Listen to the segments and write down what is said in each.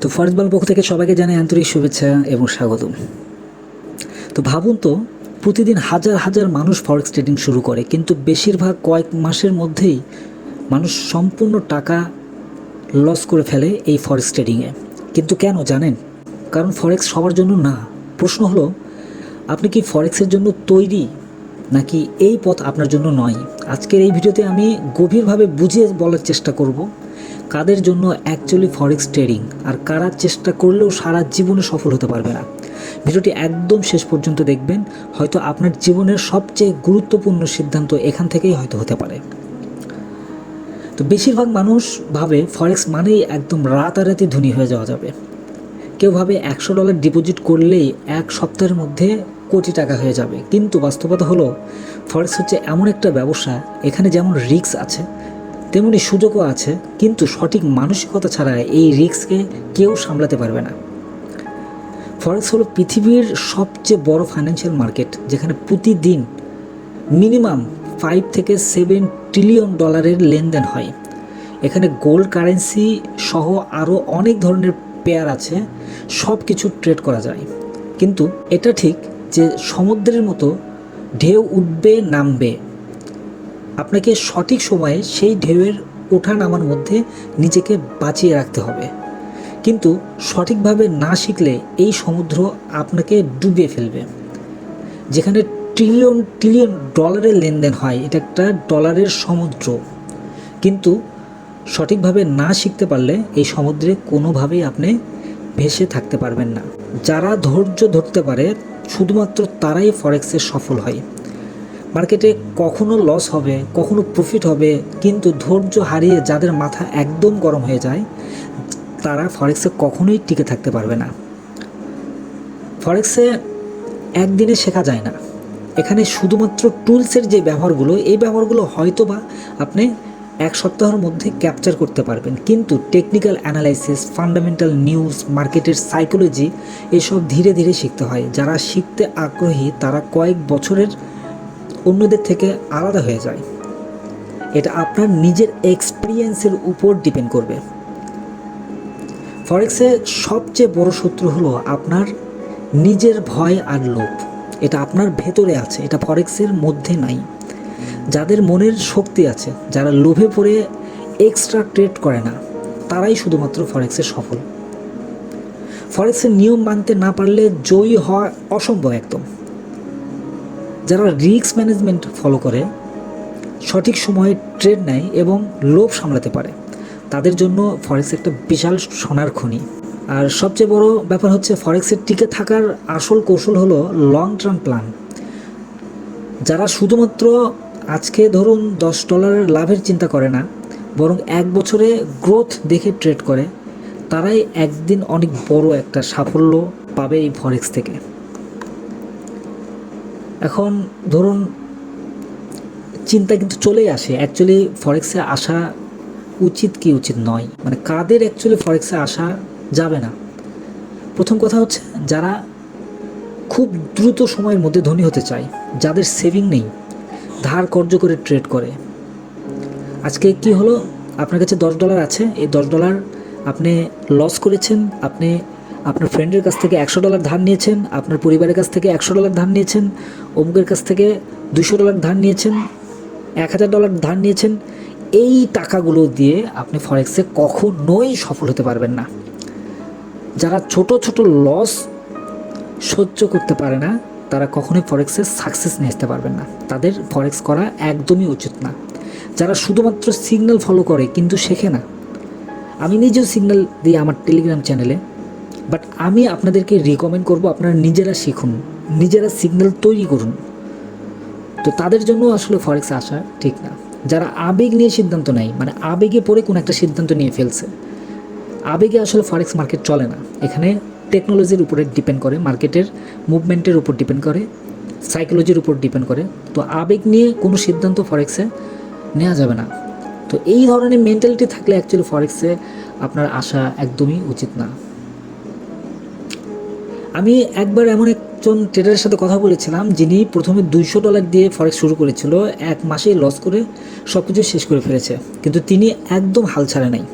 তো ফরেস্ট বল পক্ষ থেকে সবাইকে জানাই আন্তরিক শুভেচ্ছা এবং স্বাগতম। তো ভাবুন তো, প্রতিদিন হাজার হাজার মানুষ ফরেক্স ট্রেডিং শুরু করে, কিন্তু বেশিরভাগ কয়েক মাসের মধ্যেই মানুষ সম্পূর্ণ টাকা লস করে ফেলে এই ফরেক্স ট্রেডিংয়ে কিন্তু কেন জানেন? কারণ ফরেক্স সবার জন্য না। প্রশ্ন হলো, আপনি কি ফরেক্সের জন্য তৈরি নাকি এই পথ আপনার জন্য নয়? আজকের এই ভিডিওতে আমি গভীরভাবে বুঝিয়ে বলার চেষ্টা করব। কাদের জন্য অ্যাকচুয়ালি ফরেক্স ট্রেডিং আর কারা চেষ্টা করলেও সারা জীবনে সফল হতে পারবে না? ভিডিওটি একদম শেষ পর্যন্ত দেখবেন, হয়তো আপনার জীবনের সবচেয়ে গুরুত্বপূর্ণ সিদ্ধান্ত এখান থেকেই হয়তো হতে পারে। তো বেশিরভাগ মানুষ ভাবে ফরেক্স মানেই একদম রাতারাতি ধনী হয়ে যাওয়া যাবে। কেউ ভাবে একশো ডলার ডিপোজিট করলেই এক সপ্তাহের মধ্যে কোটি টাকা হয়ে যাবে। কিন্তু বাস্তবতা হলো ফরেক্স হচ্ছে এমন একটা ব্যবসা, এখানে যেমন রিস্ক আছে তেমনি সুযোগও আছে, কিন্তু সঠিক মানসিকতা ছাড়া এই রিস্ককে কেউ সামলাতে পারবে না। ফরেক্স হলো পৃথিবীর সবচেয়ে বড় ফাইন্যান্সিয়াল মার্কেট যেখানে প্রতিদিন মিনিমাম ফাইভ থেকে সেভেন ট্রিলিয়ন ডলারের লেনদেন হয়। এখানে গোল্ড কারেন্সি সহ আরও অনেক ধরনের পেয়ার আছে সব কিছু ট্রেড করা যায়। কিন্তু এটা ঠিক যে সমুদ্রের মতো ঢেউ উঠবে, নামবে আপনাকে সঠিক সময়ে সেই ঢেউয়ের ওঠা নামার মধ্যে নিজেকে বাঁচিয়ে রাখতে হবে। কিন্তু সঠিকভাবে না শিখলে এই সমুদ্র আপনাকে ডুবিয়ে ফেলবে। যেখানে ট্রিলিয়ন ট্রিলিয়ন ডলারের লেনদেন হয়, এটা একটা ডলারের সমুদ্র। কিন্তু সঠিকভাবে না শিখতে পারলে এই সমুদ্রে কোনোভাবেই আপনি ভেসে থাকতে পারবেন না। যারা ধৈর্য ধরতে পারে, শুধুমাত্র তারাই ফরেক্সে সফল হয়। মার্কেটে কখনো লস হবে, কখনো প্রফিট হবে, কিন্তু ধৈর্য হারিয়ে যাদের মাথা একদম গরম হয়ে যায়, তারা ফরেক্সে কখনোই টিকে থাকতে পারবে না। ফরেক্সে একদিনে শেখা যায় না। এখানে শুধুমাত্র টুলসের যে ব্যবহারগুলো, এই ব্যবহারগুলো হয়তো বা আপনি এক সপ্তাহের মধ্যে ক্যাপচার করতে পারবেন। কিন্তু টেকনিক্যাল অ্যানালাইসিস ফান্ডামেন্টাল নিউজ মার্কেটের সাইকোলজি এসব ধীরে ধীরে শিখতে হয়। যারা শিখতে আগ্রহী, তারা কয়েক বছরের অন্যদের থেকে আলাদা হয়ে যায়। এটা আপনার নিজের এক্সপিরিয়েন্সের উপর ডিপেন্ড করবে। ফরেক্সে সবচেয়ে বড় শত্রু হলো আপনার নিজের ভয় আর লোভ। এটা আপনার ভেতরে আছে, এটা ফরেক্সের মধ্যে নাই। যাদের মনের শক্তি আছে, যারা লোভে পড়ে এক্সট্রা ট্রেড করে না, তারাই শুধুমাত্র ফরেক্সে সফল। ফরেক্সের নিয়ম মানতে না পারলে জয়ী হওয়া অসম্ভব একদম। যারা রিস্ক ম্যানেজমেন্ট ফলো করে, সঠিক সময়ে ট্রেড নেয় এবং লোভ সামলাতে পারে, তাদের জন্য ফরেক্স একটা বিশাল সোনার খনি। আর সবচেয়ে বড় ব্যাপার হচ্ছে ফরেক্সের টিকে থাকার আসল কৌশল হলো লং টার্ম প্ল্যান যারা শুধুমাত্র আজকে ধরুন দশ ডলারের লাভের চিন্তা করে না, বরং এক বছরে গ্রোথ দেখে ট্রেড করে, তারাই একদিন অনেক বড় একটা সাফল্য পাবে এই ফরেক্স থেকে। এখন ধরুন, চিন্তা কিন্তু চলেই আসে। অ্যাকচুয়ালি ফরেক্সে আসা উচিত কি উচিত নয়। মানে কাদের অ্যাকচুয়ালি ফরেক্সে আসা যাবে না? প্রথম কথা হচ্ছে, যারা খুব দ্রুত সময়ের মধ্যে ধনী হতে চায়, যাদের সেভিং নেই, ধার কর্য করে ট্রেড করে। আজকে কি হলো? আপনার কাছে দশ ডলার আছে। এই দশ ডলার আপনি লস করেছেন, আপনি আপনার ফ্রেন্ডের কাছ থেকে একশো ডলার ধার নিয়েছেন, আপনার পরিবারের কাছ থেকে একশো ডলার ধার নিয়েছেন, অমুকের কাছ থেকে দুশো ডলার ধার নিয়েছেন, এক হাজার ডলার ধার নিয়েছেন, এই টাকাগুলো দিয়ে আপনি ফরেক্সে কখনোই সফল হতে পারবেন না। যারা ছোট ছোট লস সহ্য করতে পারে না, তারা কখনোই ফরেক্সে সাকসেস নিয়ে আসতে পারবেন না। তাদের ফরেক্স করা একদমই উচিত না। যারা শুধুমাত্র সিগন্যাল ফলো করে, কিন্তু শেখে না। আমি নিজেও সিগন্যাল দিই আমার টেলিগ্রাম চ্যানেলে বাট আমি আপনাদেরকে রিকমেন্ড করব আপনারা নিজেরা শিখুন, নিজেরা সিগন্যাল তৈরি করুন। তো তাদের জন্য আসলে ফরেক্স আসা ঠিক না। যারা আবেগ নিয়ে সিদ্ধান্ত নেয় মানে আবেগে পড়ে কোনো একটা সিদ্ধান্ত নিয়ে ফেলছে, আবেগে আসলে ফরেক্স মার্কেট চলে না। এখানে টেকনোলজির উপরে ডিপেন্ড করে মার্কেটের মুভমেন্টের উপর ডিপেন্ড করে সাইকোলজির উপর ডিপেন্ড করে। তো আবেগ নিয়ে কোনো সিদ্ধান্ত ফরেক্সে নেওয়া যাবে না। তো এই ধরনের মেন্টালিটি থাকলে অ্যাকচুয়ালি ফরেক্সে আপনার আসা একদমই উচিত না। আমি একবার এমন একজন ট্রেডারের সাথে কথা বলেছিলাম, যিনি প্রথমে দুইশো ডলার দিয়ে ফরেক্স শুরু করেছিল, এক মাসেই লস করে সব কিছু শেষ করে ফেলেছে। কিন্তু তিনি একদম হাল ছাড়ে নাই।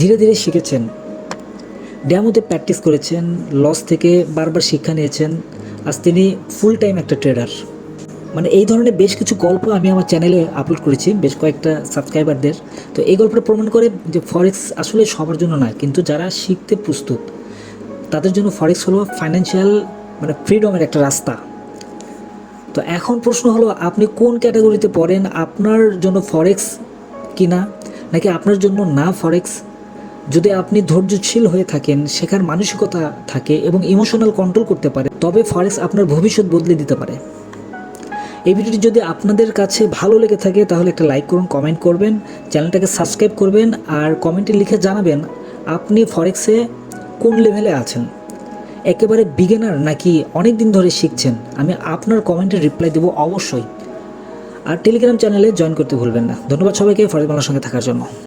ধীরে ধীরে শিখেছেন ড্যামোতে প্র্যাকটিস করেছেন লস থেকে বারবার শিক্ষা নিয়েছেন আজ তিনি ফুল টাইম একটা ট্রেডার মানে এই ধরনের বেশ কিছু গল্প আমি আমার চ্যানেলে আপলোড করেছি, বেশ কয়েকটা সাবস্ক্রাইবারদের তো এই গল্পটা প্রমাণ করে যে ফরেক্স আসলে সবার জন্য নয়, কিন্তু যারা শিখতে প্রস্তুত তাদের জন্য ফরেক্স হলো ফাইন্যান্সিয়াল মানে ফ্রিডমের একটা রাস্তা। তো এখন প্রশ্ন হলো, আপনি কোন ক্যাটাগরিতে পড়েন? আপনার জন্য ফরেক্স কিনা? নাকি আপনার জন্য না ফরেক্স যদি আপনি ধৈর্যশীল হয়ে থাকেন, শেখার মানসিকতা থাকে এবং ইমোশনাল কন্ট্রোল করতে পারে, তবে ফরেক্স আপনার ভবিষ্যৎ বদলে দিতে পারে। এই ভিডিওটি যদি আপনাদের কাছে ভালো লেগে থাকে, তাহলে একটা লাইক করুন কমেন্ট করবেন, চ্যানেলটাকে সাবস্ক্রাইব করবেন, আর কমেন্টে লিখে জানাবেন, আপনি ফরেক্সে কোন লেভেলে আছেন? একেবারে বিগেনার নাকি অনেক দিন ধরে শিখছেন? আমি আপনার কমেন্টের রিপ্লাই দেবো অবশ্যই। আর টেলিগ্রাম চ্যানেলে জয়েন করতে ভুলবেন না। ধন্যবাদ সবাইকে ফরেজ বাংলার সঙ্গে থাকার জন্য।